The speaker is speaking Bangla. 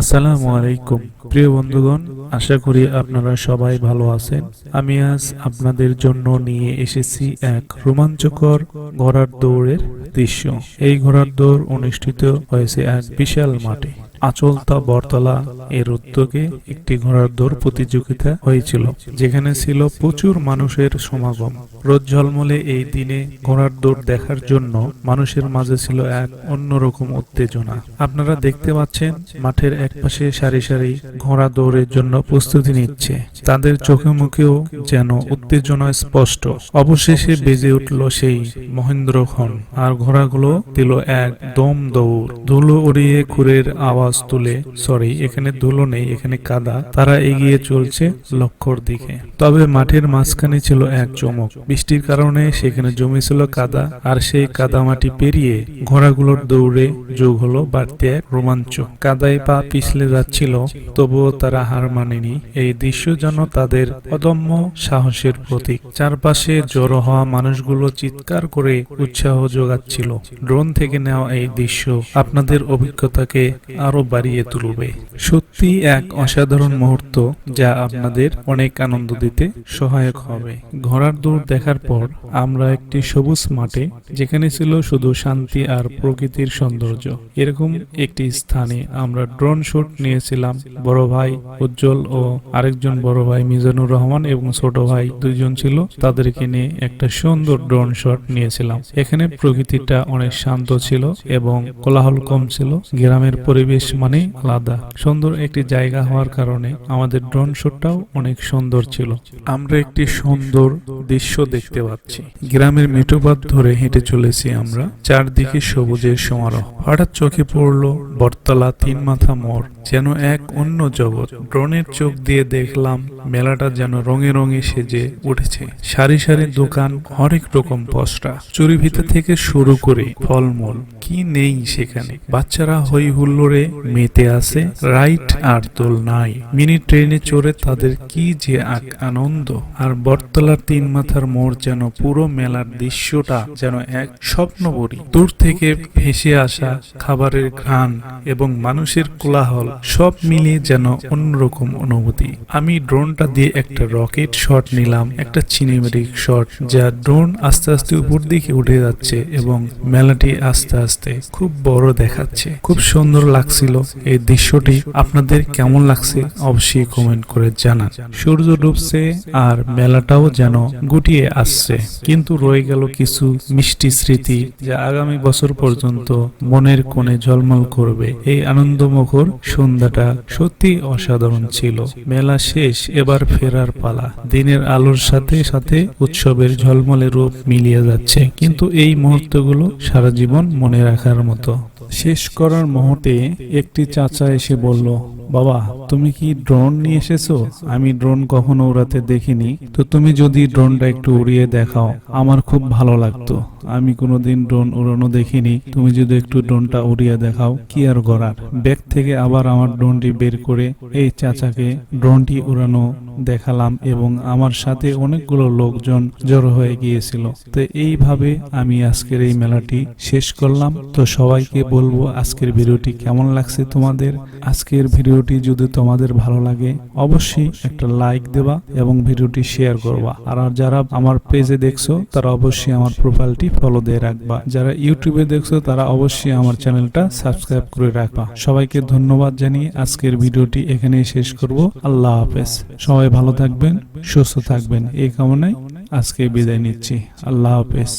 আসসালামু আলাইকুম। প্রিয় বন্ধুগণ, আশা করি আপনারা সবাই ভালো আছেন। আমি আজ আপনাদের জন্য নিয়ে এসেছি এক রোমাঞ্চকর ঘোড়ার দৌড়ের দৃশ্য। এই ঘোড়ার দৌড় অনুষ্ঠিত হয়েছে এক বিশাল মাঠে। আচলতা বরতলা এর উদ্যোগে একটি ঘোড়ার দৌড় প্রতিযোগিতা হয়েছিল, যেখানে ছিল প্রচুর মানুষের সমাগম। রোদ ঝলমলে এই দিনে ঘোড়ার দৌড় দেখার জন্য মানুষের মাঝে ছিল এক অন্যরকম উত্তেজনা। আপনারা দেখতে পাচ্ছেন, মাঠের একপাশে সারি সারি ঘোড়া দৌড়ের জন্য প্রস্তুতি নিচ্ছে। তাদের চোখে মুখেও যেন উত্তেজনা স্পষ্ট। অবশেষে বেজে উঠল সেই মহেন্দ্রক্ষণ। আর ঘোড়াগুলো দিল এক দম দৌড়। ধুলো উড়িয়ে খুরের আওয়াজ তুলে, সরি, এখানে ধুলো নেই, এখানে কাদা। তারা এগিয়ে চলছে লক্ষ্যর দিকে। তবে মাঠের মাঝখানে ছিল এক চমক। বৃষ্টির কারণে সেখানে জমেছিল কাদা, আর সেই কাদা মাটি পেরিয়ে ঘোড়াগুলোর দৌড়ে যোগ হলো বাড়তি এক রোমাঞ্চ। কাদায় পা পিছলে যাচ্ছিল, তবুও তারা হার মানেনি। এই দৃশ্য যেন তাদের অদম্য সাহসের প্রতীক। চারপাশে জড়ো হওয়া মানুষগুলো চিৎকার করে উৎসাহ যোগাচ্ছিল। ড্রোন থেকে নেওয়া এই দৃশ্য আপনাদের অভিজ্ঞতাকে আরও বাড়িয়ে তুলবে। সত্যি এক অসাধারণ মুহূর্ত যা আপনাদের অনেক আনন্দ দিতে সহায়ক হবে। ঘোড়ার দৌড় দেখার পর আমরা একটি সবুজ মাঠে, যেখানে ছিল শুধু শান্তি আর প্রকৃতির সৌন্দর্য। এরকম একটি স্থানে আমরা ড্রোন শুট নিয়েছিলাম। বড় ভাই উজ্জ্বল ও আরেকজন বড় ভাই মিজানুর রহমান এবং ছোট ভাই দুইজন ছিল, তাদেরকে নিয়ে একটা সুন্দর ড্রোন শট নিয়েছিলাম। এখানে প্রকৃতিটা অনেক শান্ত ছিল এবং কোলাহল কম ছিল। গ্রামের পরিবেশ মানে আলাদা সুন্দর একটি জায়গা হওয়ার কারণে আমাদের ড্রোন শটটাও অনেক সুন্দর ছিল। আমরা একটি সুন্দর দৃশ্য দেখতে পাচ্ছি। গ্রামের মেঠোপাত ধরে হেঁটে চলেছি আমরা, চারদিকে সবুজের সমারোহ। হঠাৎ চোখে পড়ল বটতলা তিন মাথা মোড়, যেন এক অন্য জগৎ। ড্রোনের চোখ দিয়ে দেখলাম মেলাটা যেন রঙে রঙে সেজে উঠেছে। সারি সারি দোকান, হরেক রকম পসরা। চুরি ভিতা থেকে শুরু করে ফলমূল, কি নেই সেখানে? বাচ্চারা হই হুল্লোড়ে মেতে আছে, রাইট আর দোল নাই। মিনি ট্রেনে চড়ে তাদের কি যে এক আনন্দ। আর বটতলার তিন মাথার মোড় যেন পুরো মেলার দৃশ্যটা যেন এক স্বপ্নবরী। দূর থেকে ভেসে আসা খাবারের ঘ্রাণ এবং মানুষের কোলাহল সব মিলিয়ে যেন অন্যরকম অনুভূতি। আমি ড্রোনটা দিয়ে একটা রকেট শট নিলাম, একটা সিনেমেটিক শট যা ড্রোন আস্তে আস্তে উপর দিকে উঠে যাচ্ছে এবং মেলাটি আস্তে আস্তে খুব বড় দেখাচ্ছে। খুব সুন্দর লাগছিল এই দৃশ্যটি আপনাদের কেমন লাগছে অবশ্যই কমেন্ট করে জানান। সূর্য ডুবছে আর মেলাটাও যেন গুটিয়ে আসছে, কিন্তু রয়ে গেল কিছু মিষ্টি স্মৃতি যা আগামী বছর পর্যন্ত মনের কোণে ঝলমল করবে। এই আনন্দমুখর সন্ধ্যাটা সত্যি অসাধারণ ছিল। মেলা শেষ, এবার ফেরার পালা। দিনের আলোর সাথে সাথে উৎসবের ঝলমলে রূপ মিলিয়ে যাচ্ছে, কিন্তু এই মুহূর্তগুলো সারা জীবন মনে রাখার মতো। শেষ করার মুহূর্তে একটি চাচা এসে বলল, বাবা, তুমি কি ড্রোন নিয়ে এসেছ? আমি ড্রোন কখনো উড়াতে দেখিনি। তো তুমি যদি ড্রোনটা একটু উড়িয়ে দেখাও, আমার খুব ভালো লাগতো। আমি কোনোদিন ড্রোন উড়ানো দেখিনি। তুমি যদি একটু ড্রোনটা উড়িয়ে দেখাও, কি আর করার? ব্যাগ থেকে আবার আমার ড্রোনটি বের করে এই চাচাকে ড্রোনটি উড়ানো দেখালাম এবং আমার সাথে অনেকগুলো লোকজন জড়ো হয়ে গিয়েছিল। তো এইভাবে আমি আজকের এই মেলাটি শেষ করলাম। তো সবাইকে বলব, আজকের ভিডিওটি কেমন লাগছে তোমাদের? আজকের ভিডিওটি যদি তোমাদের ভালো লাগে, অবশ্যই একটা লাইক দেবা এবং ভিডিওটি শেয়ার করবা। আর যারা আমার পেজে দেখছ, তারা অবশ্যই আমার প্রোফাইলটি ফলো দিয়ে রাখবা। যারা ইউটিউবে দেখছ, তারা অবশ্যই আমার চ্যানেলটা সাবস্ক্রাইব করে রাখবা। সবাইকে ধন্যবাদ জানিয়ে আজকের ভিডিওটি এখানেই শেষ করব। আল্লাহ হাফেজ। সবাই ভালো থাকবেন, সুস্থ থাকবেন। এই কামনায় আজকে বিদায় নিচ্ছি। আল্লাহ হাফেজ।